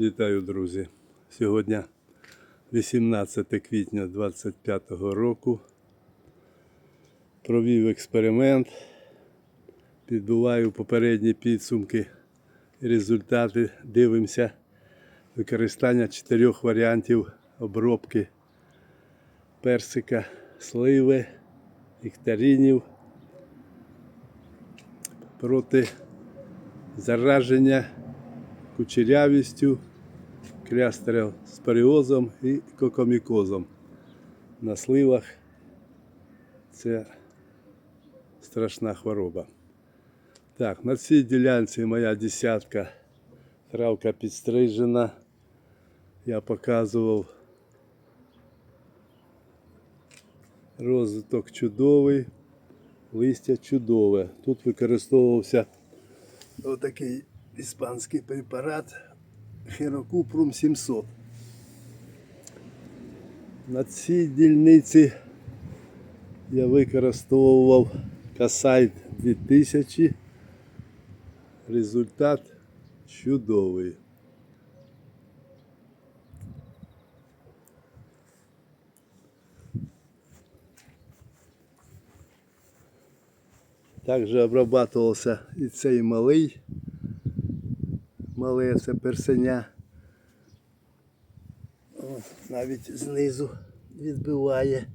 Вітаю, друзі! Сьогодні 18 квітня 2025 року. Провів експеримент, підбиваю попередні підсумки результати. Дивимося використання чотирьох варіантів обробки персика, сливи, нектаринів проти зараження кучерявістю, клястерів з паріозом і кокомікозом. На сливах це страшна хвороба. Так, на цій ділянці моя десятка травка підстрижена. Я показував розвиток чудовий, листя чудове. Тут використовувався отакий іспанський препарат Херокупрум 700. На цій дільниці я використовував Касайт 2000. Результат чудовий. Також обрабатувався і цей малий. Мале це персеня. О, навіть знизу відбиває.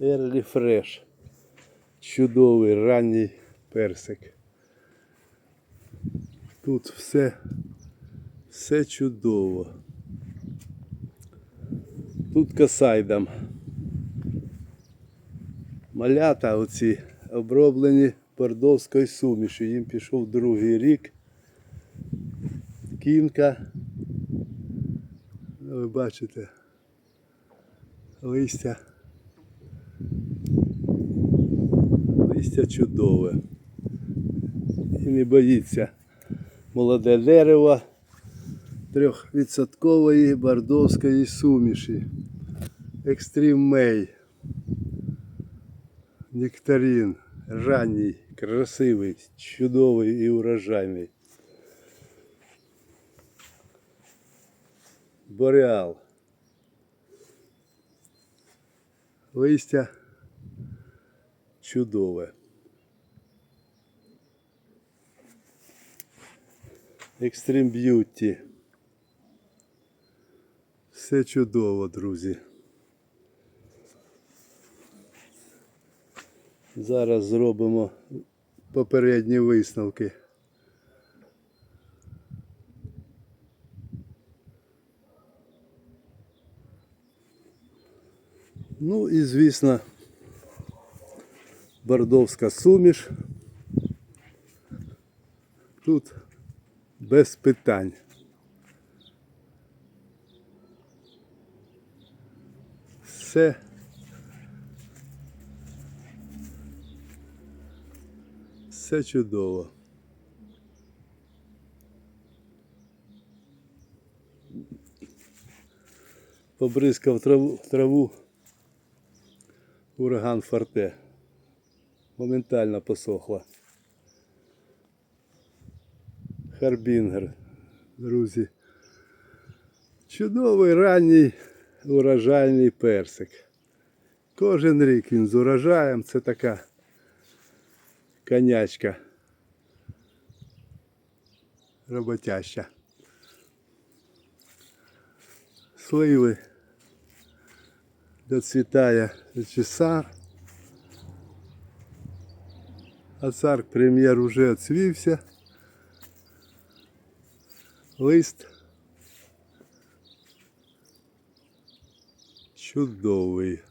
Early Fresh. Чудовий ранній персик. Тут все, все чудово. Тут касайдам. Малята оці оброблені бордовською сумішю. Їм пішов другий рік. Кінка. Ну, Ви бачите. Листя. Листя чудове. І не боїться молоде дерево трьохвідсоткової бордовської суміші. Екстрім Мей. Нектарин. Ранній, красивий, чудовий і урожайний. Бореал. Листя чудове. Екстрим б'юті. Все чудово, друзі. Зараз зробимо попередні висновки. Ну і звісно, бордовська суміш. Тут без питань. Все Все чудово. Побризкав траву, траву ураган форте. Моментально посохла. Харбінгер, друзі. Чудовий ранній урожайний персик. Кожен рік він з урожаєм. Це така конячка роботяща. Сливи доцвітає часа. А царк прем'єр уже оцвівся. Лист чудовий.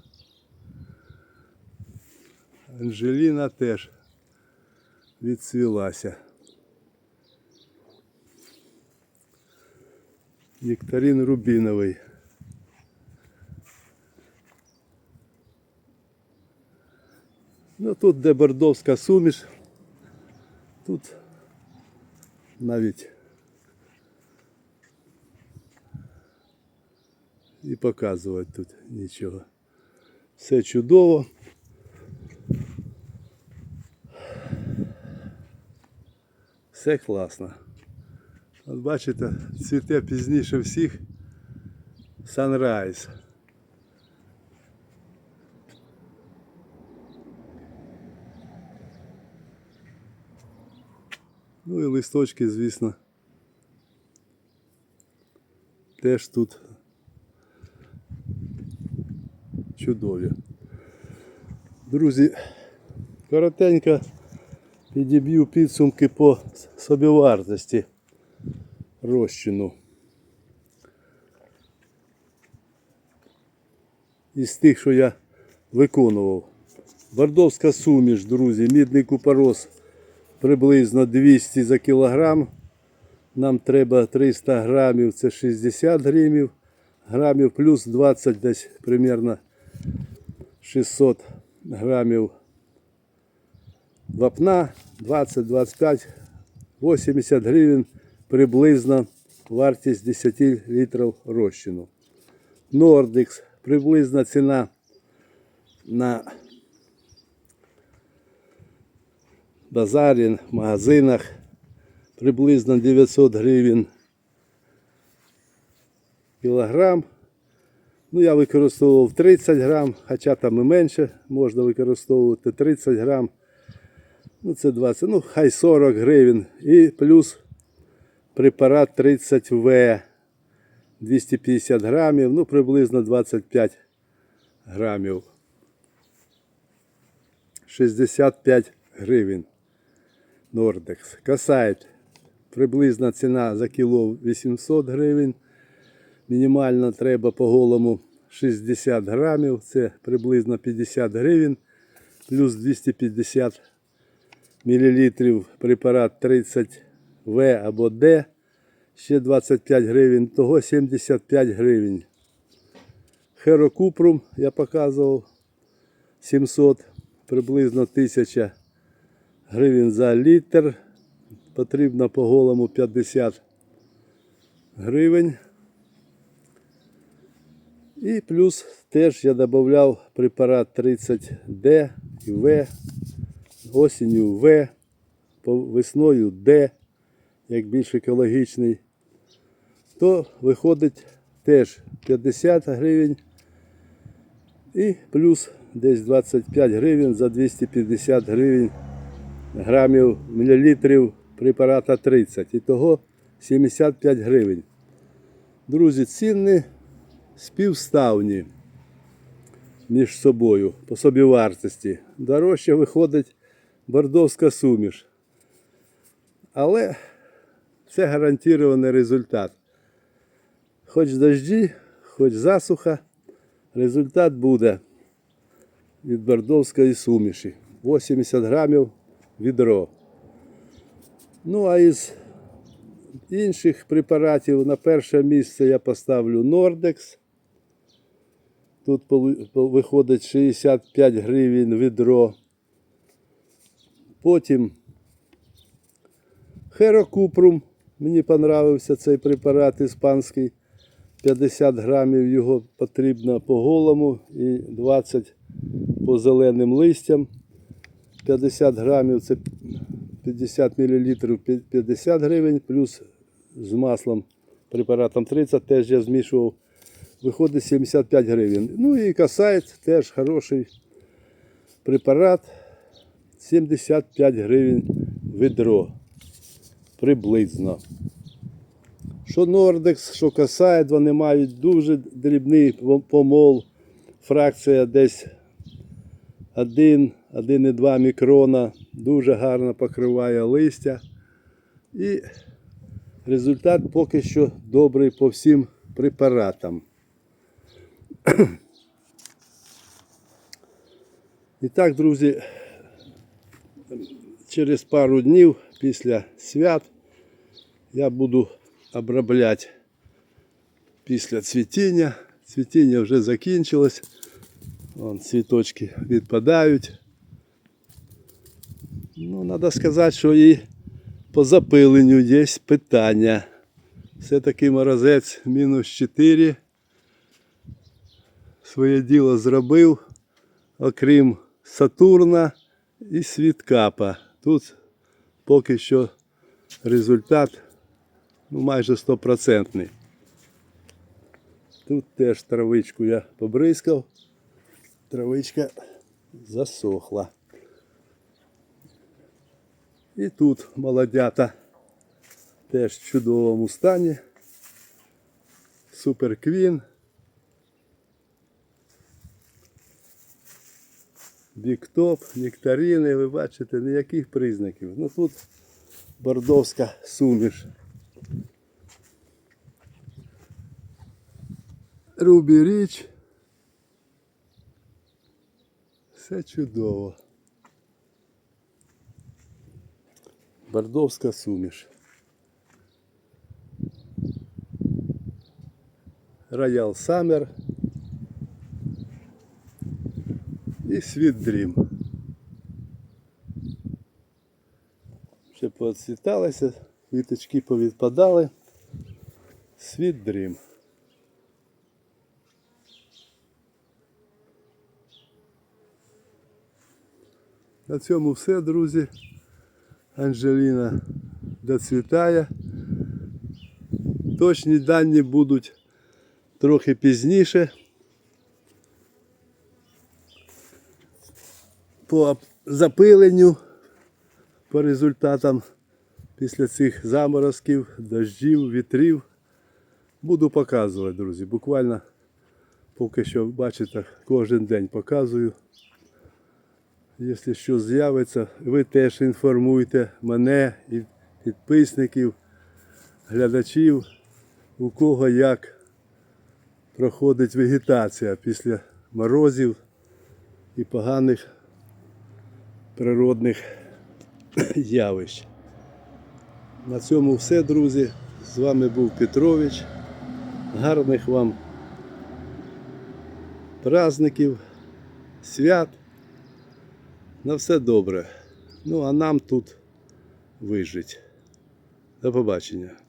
Анжеліна теж відцвілася. Нектарин рубіновий. Ну тут де бордовська суміш, тут навіть і показувати тут нічого. Все чудово. Все класно. От бачите, цвіте пізніше всіх Sunrise. Ну і листочки, звісно, теж тут чудові. Друзі, коротенько підіб'ю підсумки по собівартості розчину. Із тих, що я виконував. Бордовська суміш, друзі, мідний купорос приблизно 200 за кілограм. Нам треба 300 грамів, це 60 гривень, грамів плюс 20 десь примерно 600 грамів вапна, 20-25, 80 гривень приблизно вартість 10 літрів розчину. Нордикс, приблизна ціна на базарі, в магазинах приблизно 900 гривень кілограм. Ну, я використовував 30 грам, хоча там і менше можна використовувати 30 грам. Ну, це 20, ну, хай 40 гривень. І плюс препарат 30В 250 грамів, ну, приблизно 25 грамів. 65 гривень. Нордекс. Касайт. Приблизна ціна за кіло 800 гривень. Мінімально треба по голому 60 грамів. Це приблизно 50 гривень. Плюс 250 мл препарат 30В або Д. Ще 25 гривень. Того 75 гривень. Херокупрум я показував 700, приблизно 1000 гривень за літр. Потрібно по голому 50 гривень. І плюс теж я додавав препарат 30D і В, осінню В, весною Д, як більш екологічний, то виходить теж 50 гривень і плюс десь 25 гривень за 250 гривень грамів мілілітрів препарата 30. Ітого 75 гривень. Друзі, ціни співставні між собою по собівартості. Дорожче виходить бордовська суміш. Але це гарантований результат. Хоч дожді, хоч засуха, результат буде від бордовської суміші. 80 грамів відро. Ну, а із інших препаратів на перше місце я поставлю Нордекс. Тут виходить 65 гривень відро. Потім Херокупрум. Мені понравився цей препарат іспанський. 50 грамів його потрібно по голому і 20 по зеленим листям. 50 грамів це 50 мл 50 гривень, плюс з маслом препаратом 30 теж я змішував. Виходить 75 гривень. Ну і касайт теж хороший препарат. 75 гривень відро. Приблизно. Що Нордекс, що Касайт, вони мають дуже дрібний помол. Фракція десь 1, 1,2 мікрона. Дуже гарно покриває листя. І результат поки що добрий по всім препаратам. І так, друзі, через пару днів після свят я буду обробляти після цвітіння. Цвітіння вже закінчилось. Вон цвіточки відпадають. Ну, треба сказати, що і по запиленню є питання. Все-таки морозець мінус 4. Своє діло зробив, окрім Сатурна і Світкапа. Тут поки що результат ну, майже стопроцентний. Тут теж травичку я побризкав. Травичка засохла. І тут молодята теж в чудовому стані. Супер Біктоп, нектарини, ви бачите, ніяких признаків. Ну тут бордовська суміш. Рубі річ. Все чудово. Бордовська суміш. Роял Саммер. І Світ Дрім. Ще поцвіталися, віточки повідпадали. Світ Дрім. На цьому все, друзі. Анжеліна доцвітає. Точні дані будуть трохи пізніше. По запиленню, по результатам після цих заморозків, дощів, вітрів. Буду показувати, друзі. Буквально поки що бачите, кожен день показую. Якщо що з'явиться, ви теж інформуйте мене і підписників, глядачів, у кого як проходить вегетація після морозів і поганих природних явищ. На цьому все, друзі. З вами був Петрович. Гарних вам праздників, свят. На все добре. Ну а нам тут вижить. До побачення.